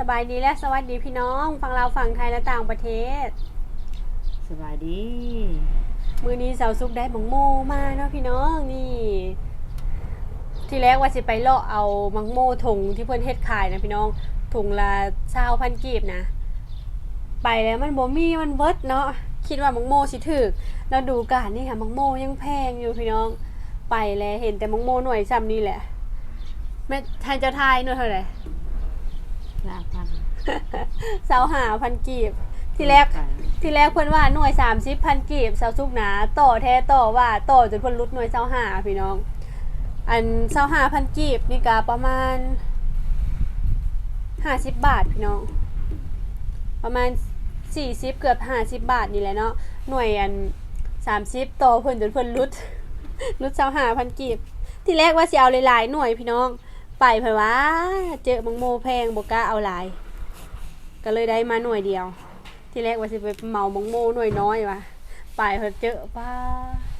สบายดีและสวัสดีพี่น้องฟังเราวฝั่งไทยและต่างประเทศ สบายดี มือนี้สาวซุกได้บังโมมาเนาะพี่น้องนี่ ที่แรกว่าสิไปเลาะเอามังโมถุงที่เพื่อนเฮ็ดขายนะพี่น้องถุงละเช้าพันกีบนะ ไปแล้วมันบ่มีมันเบิดเนาะคิดว่ามังโมสิถึกแล้วดูการนี่ค่ะมังโมยังแพงอยู่พี่น้อง ไปแล้วเห็นแต่มังโมหน่วยซ้ำนี่แหละแม่ทายเจะทายหน่วยเท่าไหร่ ลาพันเสาหาพันกีบ ที่แรกที่แรกเพิ่นว่าหน่วยสามสิบพันกีบเสาสุกหนาต่อแท้ต่อว่าต่อจนเพิ่นลดหน่วยเสาหาพี่น้อง อันเสาหาพันกีบนี่ก็ประมาณห้าสิบบาทพี่น้อง ประมาณสี่สิบเกือบห้าสิบบาทนี่แหละเนาะหน่วยอันสามสิบต่อเพิ่นจนเพิ่นลดลดเสาหาพันกีบ ที่แรกว่าสิเอาหลายๆหน่วยพี่น้อง ไปเผยว่าเจอมังโมแพงบกล้าเอาหลาย ก็เลยได้มาหน่วยเดียว ที่แรกว่าสิไปเหมามังโมหน่วยน้อยวะไปเพิ่นเจอป้า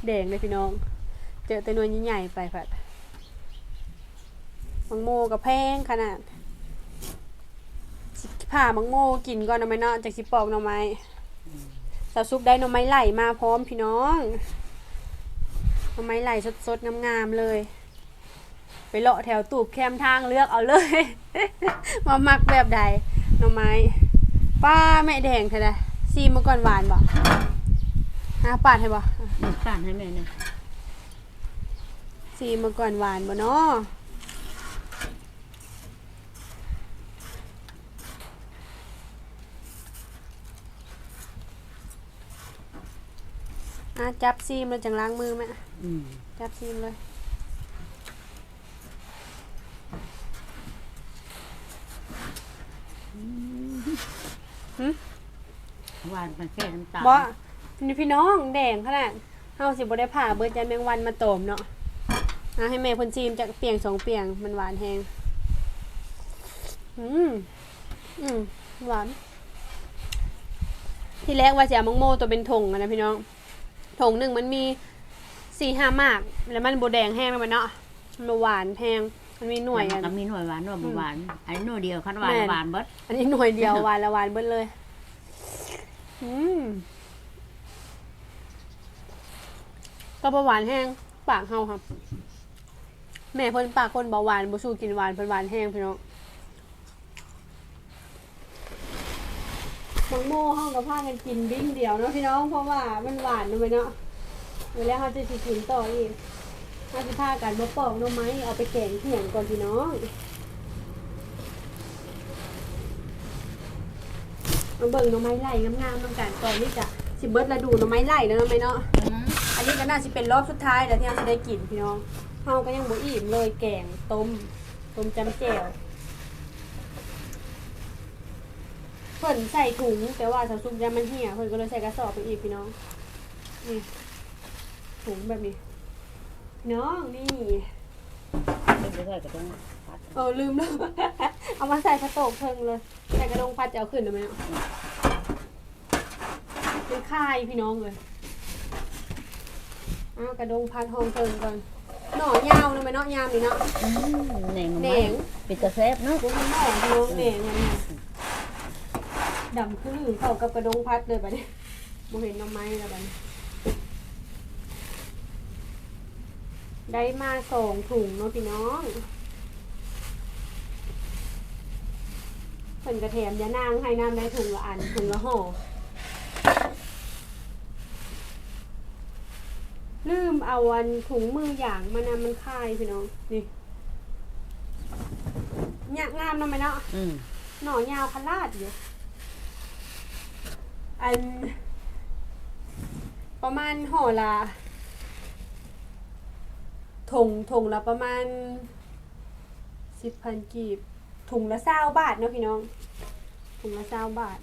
แดงเลยพี่น้อง เจอแต่หน่วยใหญ่ๆไปผัดมังโมกับแพงขนาดผ่ามังโมกินก่อนเอไหมเนาะจากสิปอกหน่อไม้สาวซุปได้หน่อไม้ไหลมาพร้อมพี่น้องหน่อไม้ไหลสดๆงามๆเลย ไปเลาะแถวตูบแคมทางเลือกเอาเลย มามักแบบใดหน่อไม้ป้าแม่แดงเธอนะซีมาก่อนหวานบ่ฮะปาดให้บ่นี่ป้านให้แม่เนี่ยซีมาก่อนหวานบ่เนาะอะจับซีมแล้วจังล้างมือแม่อืมจับซีมเลย หวานมันแค่น้ำตาลบ่นี่พี่น้องแดงขนาดเฮาสิบ่ได้ผ่าเบิดยันแมงวันมาโตมเนาะอะให้แม่เพิ่นซีมจากเปียงสองเปียงมันหวานแฮงอืมอืมหวาน ที่แรกว่าจะเอามังโมตัวเป็นถงอะนะพี่น้องถงหนึ่งมันมีสี่ห้ามาก แล้วมันโบแดงแห้งแล้วมันเนาะมันบ่หวานแพงมันมีหน่วยมัอะนก็มีหน่วยหวานหน่วยบ่หวาน อันนี้หน่วยเดียวคันหวานแม่นหวานเบิดอันนี้หน่วยเดียวหวานละหวานเบิ้เลย อืมก็เบาหวานแห้งปากเฮาครับ แม่เพิ่นปากคนเบาหวานบ่สู้กินหวานเพิ่นหวานแห้งพี่น้องมังโม่ห้องกับผ้ากันกินบิ้งเดียวเนาะพี่น้องเพราะว่ามันหวานเลยเนาะเวลาเขาจะสิกินต่ออีกเขาจะพากันมาปอกหน่อไม้เอาไปแกงเหี่ยงก่อนพี่น้อง มาเบิ่งหน่อไม้ไล่งามๆน้ำกันก่อนนี่จะสิเบิดฤดูหน่อไม้ไล่แล้วเนาะไหมเนาะ อันนี้ก็น่าจะเป็นรอบสุดท้ายแล้วที่เราจะได้กินพี่น้องเฮาก็ยังบ่อิ่มเลยแกงต้มต้มจำแจ่วเพิ่นใส่ถุงแต่ว่าสาวซุปยามันเหี่ยเพิ่นก็เลยใส่กระสอบไปอีกพี่น้อง นี่ถุงแบบนี้พี่น้องนี่ไม่ใช่ก็ต้องปัด เออลืมแล้ว เอามาใส่กระโตกเพิ่งเลย ใส่กระดงพัดจะเอาขึ้นได้ไหมเนาะเป็นค่ายพี่น้องเลยเอากระดงพัดห้องเพิ่งก่อนหน่อยาวนะไหมเนาะยามนี่เนาะอืมแหน่งแหน่งเป็นตะแซบเนาะพวกมันหน่อยพี่น้องแหน่งมันเนี่ยดำคือเข้ากับกระดงพัดเลยบัดนี้โมเห็นหน้ำไม้แล้วบัดนี้ได้มาสองถุงเนาะพี่น้อง เพิ่นกระเทียมยานางให้น้ำได้ถุงละอันถุงละห่อลืมเอาอันถุงมืออย่างมานำมันคายพี่น้องนี่เนี่ยงามเนาะไหมเนาะอืมหน่อยาวพลาดอยู่อัน ประมาณห่อละถงถงละประมาณสิบพันกีบ ถุงละเศร้าบาทเนาะพี่น้อง ถุงละเศร้าบาท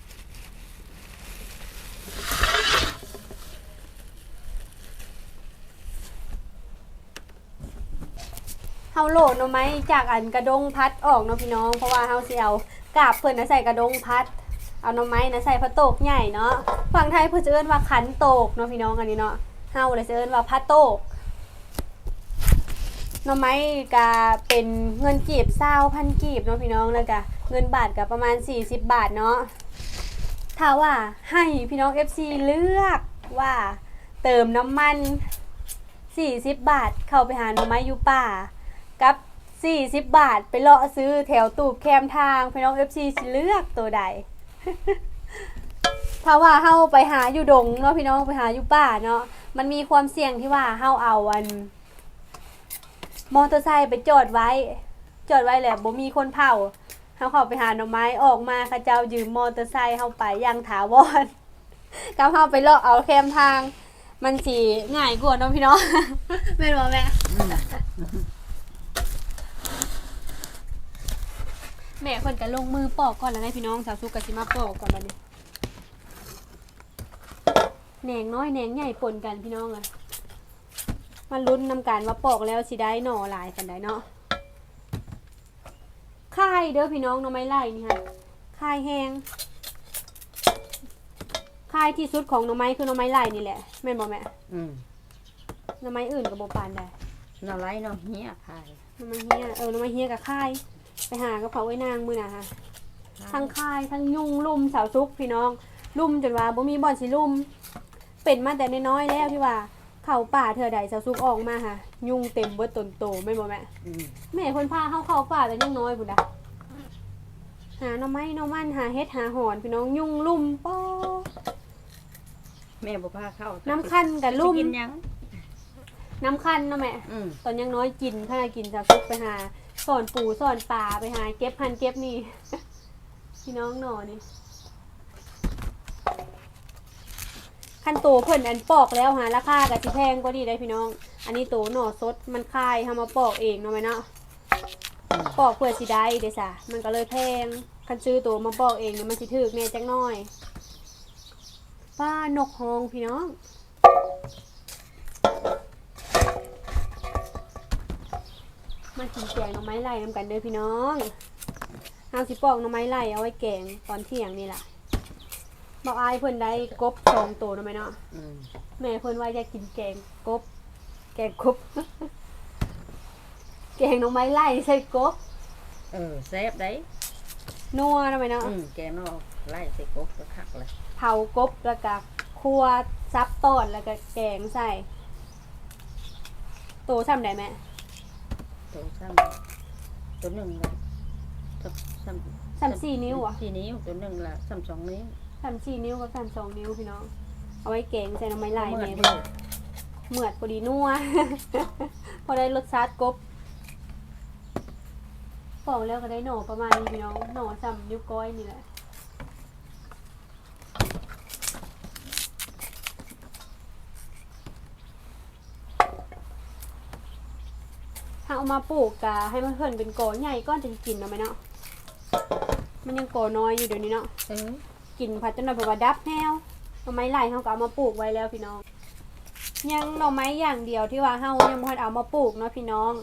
เฮาโหลดเนาะไหมจากอันกระดงพัดออกเนาะพี่น้อง เพราะว่าเฮาสิเอากาบเพิ่นนะใส่กระดงพัด เอาหน่อไม้นะใส่พระโตกใหญ่เนาะฝั่งไทยเพิ่นจะเอิ้นว่าขันโตกเนาะพี่น้องอันนี้เนาะเฮาเลยจะเอิ้นว่าพระโตก น่อไม้ก็เป็นเงินกีบเศร้าพันกีบเนาะพี่น้องแล้วก็เงินบาทกับประมาณ 40 บาทเนาะถ้าว่าให้พี่น้อง FC เลือกว่าเติมน้ำมัน 40 บาทเข้าไปหาหน่อไม้อยู่ป่า กับ 40 บาทไปเลาะซื้อแถวตูบแคมทางพี่น้อง FC สิเลือกตัวใด ถ้าว่าเฮาไปหาอยู่ดงเนาะพี่น้องไปหาอยู่ป่าเนาะมันมีความเสี่ยงที่ว่าเฮาเอาอัน มอเตอร์ไซค์ไปจอดไว้ จอดไว้แหละบ่มีคนเผาเฮาเข้าไปหาหน่อไม้ออกมาเขาเจ้ายืมมอเตอร์ไซค์เฮาไปย่างถาวรกับเฮาไปเลาะเอาแคมทาง มันสิง่ายกว่าเนาะพี่น้องแม่นบ่แม่แม่คนก็ลงมือปอกก่อนแล้วไงพี่น้องสาวสุกก็สิมาปอกก่อนบัดนี้แหนงน้อยแหนงใหญ่ปนกันพี่น้องอะ มาลุ้นนำกันว่าปอกแล้วสิได้หน่อหลายกันได้เนาะค่ายเด้อพี่น้องหน่อไม้ไล่นี่ค่ะค่ายแห้งค่ายที่สุดของหน่อไม้คือหน่อไม้ไล่นี่แหละแม่นบ่แม่อืมหน่อไม้อื่นก็บ่ปานได้น่าไรเนาะเฮียขายหน่อไม้เฮียเออหน่อไม้เฮียกับค่ายไปหากระเพราไว้นางมื้อน่ะค่ะทั้งค่ายทั้งยุงลุ่มสาวซุกพี่น้อง ลุ่มจนว่าบ่มีบ่อนสิลุ่มเป็นมาแต่น้อยๆแล้วที่ว่า เข้าป่าเถื่อใดสาวซุกออกมาค่ะ ยุงเต็มเบิดต้นโตไม่นบ่แม่อืมแม่คนพาเข้าเข้าป่าแต่ยังน้อยพุ่นน่ะหาหน่อไม้หน่อมันหาเฮ็ดหาหอนพี่น้องยุงลุ่มป้อแม่บ่พาเข้าน้ำคันกับลุ่มสิกินหยังน้ำคันเนาะแม่ อืมตอนยังน้อยกินถ้ากินสาวซุกไปหาสอนปูสอนปลาไปหาเก็บพันเก็บนี่ พี่น้องหนอนี่ ขั้นโตเพิ่นอันปอกแล้วหาราคากับสิแพงกว่านี้ได้พี่น้อง อันนี้โตหน่อสดมันคายทำมาปอกเองเนาะไหมเนาะปอกเพื่อสิได้เด้อจ้ะมันก็เลยแพงคันซื้อโตมาปอกเองเนี่ยมันสิถึกแน่จักหน่อยป้านกฮองพี่น้องมากินแกงหน่อไม้ไล่น้ำกันเด้อพี่น้องเอาสิปอกหน่อไม้ไล่เอาไว้แกงตอนเที่ยงนี่แหละ บอกอายเพิ่นได้กบสองตัวเนาะไหมเนาะอืมแม่เพิ่นว่าอยากกินแกงกบ แกงกบ แกงหน่อไม้ไล่ใส่กบ เออแซ่บได้นัวเนาะไหมเนาะอืมแกงนอกไล่ใส่กบก็คักเลยเผากบแล้วก็คั่วซับต้อนแล้วก็แกงใส่โตซ้ำได้แม่ตัวซ้ำตัวหนึ่งละซ้ำซ้ำซ้ำสี่นิ้วอะสี่นิ้วตัวหนึ่งละซ้ำสองนิ้ว ซ้ำสี่นิ้วกับซ้ำสองนิ้วพี่น้อง เอาไว้แกงใส่หน่อไม้ไล่เมื่อแม่เดีเพิ่ยนวเหมือดพอดีนัว พอได้รสชาติกบปอกแล้วก็ได้หน่อประมาณนี้พี่น้อง หน่อซ้ำนิ้วก้อยนี่แหละถ้าเอามาปลูกกะให้มันเพิ่นเป็นกอใหญ่ก้อนจะกินเนาะไหมเนาะ มันยังกอน้อยอยู่เดี๋ยวนี้เนาะเออ กินผัดจนหน่อยเพราะว่าดับแนวหน่อไม้ไล่เขาก็เอามาปลูกไว้แล้วพี่น้อง ยังหน่อไม้อย่างเดียวที่ว่าเฮายังบ่ทันเอามาปลูกเนาะพี่น้อง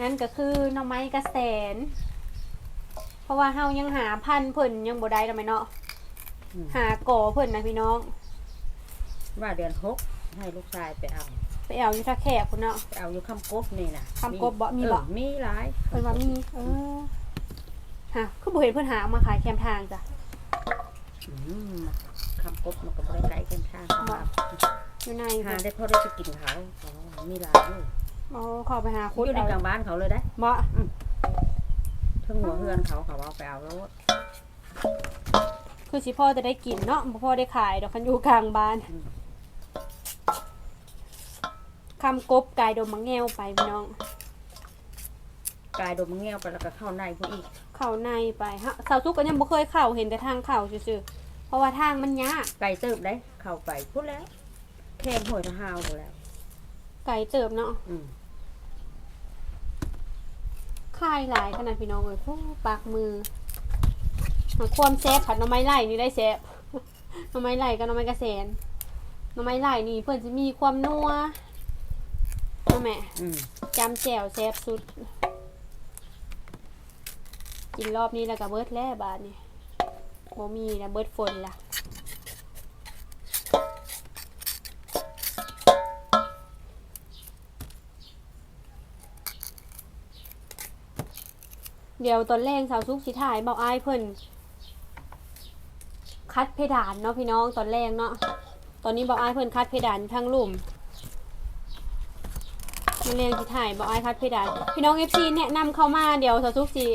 นั่นก็คือหน่อไม้กระแสน เพราะว่าเฮายังหาพันธุ์เพิ่นยังบ่ได้ทำไมเนาะอืมหาก่อเพิ่นนะพี่น้อง ว่าเดือนหกให้ลูกชายไปเอา ไปเอาอยู่ท่าแขกพุ่นเนาะ ไปเอาอยู่คำกบนี่นะคำกบบ่มีบ่ เออมีหลายเพิ่นว่ามี เออฮะคือบ่เห็นเพิ่นหาเอามาขายแคมทางจ้ะ อืมคำกบมันก็บริไกลกันทางเขาว่าอยู่ในหาเพิ่นได้พอได้ไปกินเขาเขาว่ามีหลายอยู่อ๋อเข้าไปหาคุดอยู่ในเอากลางบ้านเขาเลยได้บ่ทั้งหัวเพื่อนเขาเขาเอาไปเอารถคือสิพ่อจะได้กินเนาะบ่พ่อได้ขายดอกคันอยู่กลางบ้านคำกบกายดมมังแงวไปพี่น้อง กายดมมึงเงี้ยวไปแล้วก็เข้าในพวกอีกเข้าในไปฮะสาวซุกก็ยังบ่เคยเข้าเห็นแต่ทางเข้าซื่อๆเพราะว่าทางมันยากไก่เติบได้เข้าไปพูดแล้วแค่หวยทหาวหมดแล้วไก่เจิบเนาะอืมค่ายหลายขนาดพี่น้องเอ้ยโอ้ปากมือหาความแซ่บผัดหน่อไม้ไล่นี่ได้แซ่บหน่อไม้ไล่กับหน่อไม้กระแสนหน่อไม้ไล่นี่เพิ่นสิมีความนัวเนาะแม่อืม จำแจ่วแซ่บสุด กินรอบนี้แล้วก็เบิดแล้วบาดนี่บ่มีนะเบิดฝนล่ะเดี๋ยวตอนแรกสาวซุกสิถ่ายบอกอายเพิ่นคัดเพดานเนาะพี่น้องตอนแรกเนาะตอนนี้บอกอายเพิ่นคัดเพดานทั้งลุ่มมาเรียงสิถ่ายบอกอายคัดเพดาน พี่น้อง FC แนะนำเข้ามาเดี๋ยวสาวซุกสิ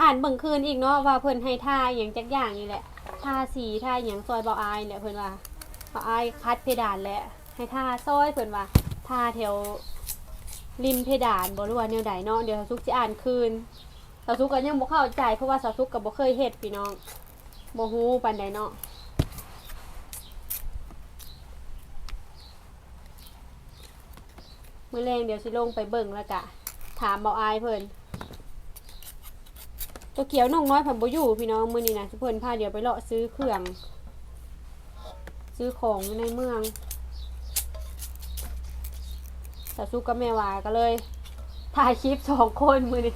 อ่านเบิ่งคืนอีกเนาะว่าเพิ่นให้ท่าอย่างจักอย่างนี่แหละท่าสีท่าอย่างซอยบอกอายแหละเพิ่นว่าบอกอายคัดเพดานแหละให้ท่าซอยเพิ่นว่าท่าแถวริมเพดานบ่รู้ว่าแนวใดเนาะเดี๋ยวสาวซุกสิอ่านคืนสาวซุกก็ยังบ่เข้าใจเพราะว่าสาวซุกก็บ่เคยเฮ็ดพี่น้องบ่ฮู้ปานใดเนาะมื้อแรงเดี๋ยวสิลงไปเบิ่งแล้วกะถามเบาอายเพิ่น ตัวเกียวน้องน้อยเพิ่นบ่อยู่พี่น้องมื้อนี้นะสิเพิ่นพาเดี๋ยวไปเลาะซื้อเครื่อง ซื้อของอยู่ในเมืองสาวซุกกับแม่วาก็เลยถ่ายคลิปสองคนมื้อนี้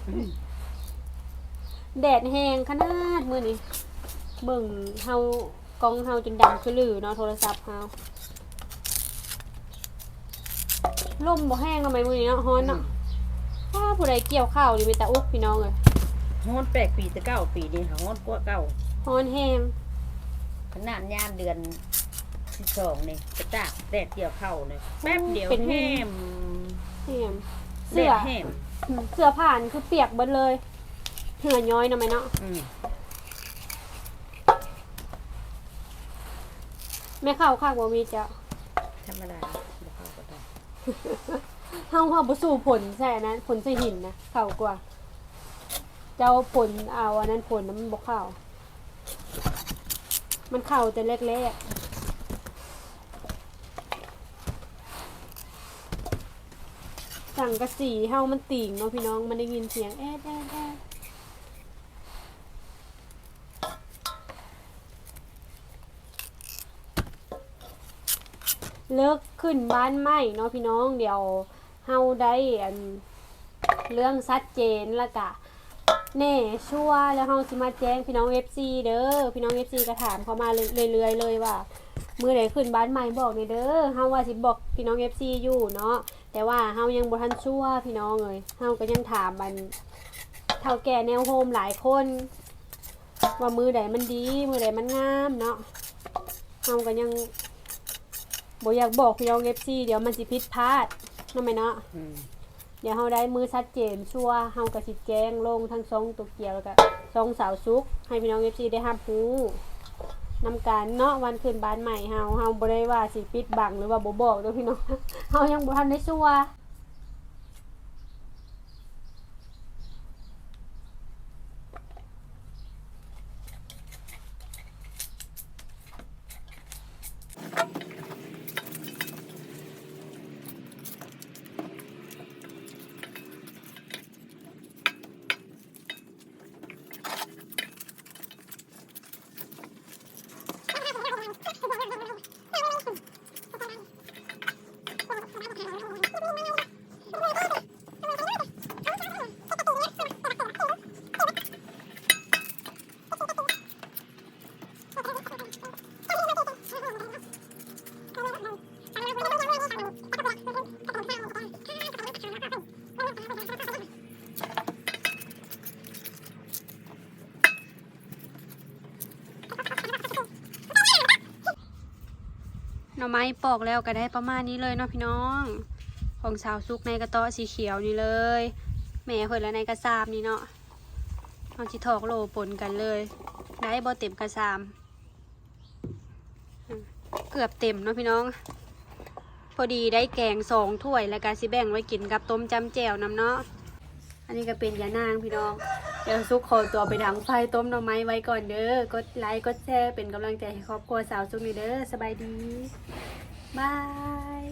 แดดแห้งขนาดมื้อนี้เบิ่งเฮากล้องเฮาจนดำคือลือเนาะโทรศัพท์เฮาลมบ่แห้งทำไมมื้อนี้เนาะฮ้อนเนาะถ้าผู้ใดเกี่ยวข้าวนี่มีแต่อุกพี่น้องเอ้ย ฮ้อนแปลกปีแต่เก้าปีนี่ฮ้อนกว่าเก้าฮ้อนแห้งขนาดยามเดือนที่สองนี่จะตากแดดเกี่ยวเข้าเลยแป๊บเดียวแห้มแห้งแดเสื้อดแห้มอืมเสื้อผ้านี่คือเปียกเบิดเลยเหงื่อย้อยเนาะไหมเนาะอืมแม่เข้าข้างบ่มีจ้ะธรรมดาบ่เข้าก็ได้เฮาเฮาบ่สู้ผลใช่อันนั้นผลใส่หินนะเข้ากว่า เจ้าผลเอาอันนั้นผลมันบ่เข้ามันเข้าแต่แรกๆสั่งกระสีเฮามันติ่งเนาะพี่น้องมันได้ยินเสียงแอ๊ดแอ๊ดแอ๊ดเลิกขึ้นบ้านใหม่เนาะพี่น้องเดี๋ยวเฮาได้อันเรื่องชัดเจนล้วกะ แน่ชัวร์แล้วเฮาสิมาแจ้งพี่น้อง FC เด้อพี่น้อง FC ก็ถามเข้ามาเรื่อยๆเลยว่ามื้อใดขึ้นบ้านใหม่บอกนี่เด้อเฮาว่าสิบอกพี่น้อง FC อยู่เนาะแต่ว่าเฮายังบ่ทันชัวร์พี่น้องเอ้ยเฮาก็ยังถามมันเฒ่าแก่แนวโฮมหลายคน ว่ามือใดมันดี มือใดมันงามเนาะเฮาก็ยังบ่อยากบอกพี่น้อง FC เดี๋ยวมันสิผิดพลาดเนาะแม่เนาะ เดี๋ยวเฮาได้มือชัดเจนชัวเฮากระสิแจ้งลงทั้งซองตัวเกียวแล้วก็ซองสาวซุก ให้พี่น้องเอฟซีได้รับรู้นำการเนาะวันขึ้นบ้านใหม่เฮาเฮาบ่ได้ว่าสิปิดบังหรือว่าบ่บอกเด้อพี่น้องเฮายังบ่ทันได้ชัว น่อไม้ปอกแล้วก็ได้ประมาณนี้เลยเนาะพี่น้อง ของสาวซุกในกระตาะสีเขียวนี่เลยแม่เพิ่นแล้วในกระซามนี่เนาะเอาสิถอกโลปนกันเลย ได้บ่เต็มกระซามอืมเกือบเต็มเนาะพี่น้อง พอดีได้แกงสองถ้วยแล้วก็สิแบ่งไว้กินกับต้มจำแจ่วน้ำเนาะอันนี้ก็เป็นยานางพี่น้อง เดี๋ยวซุกขอตัวไปดังไฟต้มหน่อไม้ไว้ก่อนเด้อกดไลค์กดแชร์เป็นกำลังใจให้ครอบครัวสาวซุกนี่เด้อสบายดีบาย